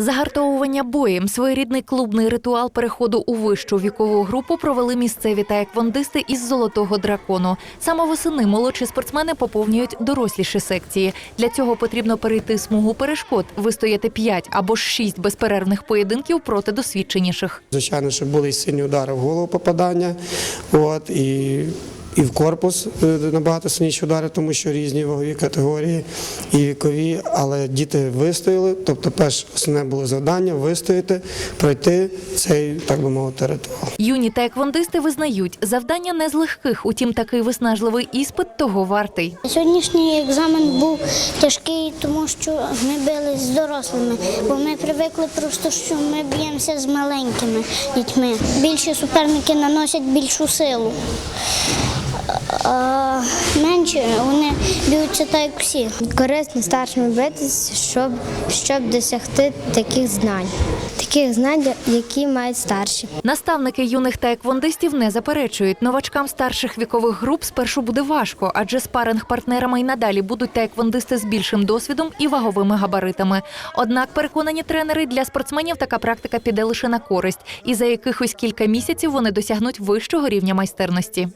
Загартовування боєм своєрідний клубний ритуал переходу у вищу вікову групу провели місцеві таеквондисти із золотого дракону. Саме восени молодші спортсмени поповнюють доросліші секції. Для цього потрібно перейти смугу перешкод, вистояти 5 або ж 6 безперервних поєдинків проти досвідченіших. Звичайно, що були сильні удари в голову попадання, от, і, і в корпус е, набагато сильніші удари, тому що різні вагові категорії і вікові, але діти вистояли. Тобто, перше основне було завдання вистояти, пройти цей, так би мовити, ритуал. Юні таеквондисти визнають, завдання не з легких, утім такий виснажливий іспит того вартий. Сьогоднішній екзамен був тяжкий, тому що ми бились з дорослими, бо ми привикли просто, що ми б'ємося з маленькими дітьми. Більші суперники наносять більшу силу. А менші вони б'ються так, як всі. Корисно старшими битися, щоб, щоб досягти таких знань, таких знань, які мають старші. Наставники юних таеквондистів не заперечують. Новачкам старших вікових груп спершу буде важко, адже спаринг-партнерами й надалі будуть таеквондисти з більшим досвідом і ваговими габаритами. Однак, переконані тренери, для спортсменів така практика піде лише на користь, і за якихось кілька місяців вони досягнуть вищого рівня майстерності.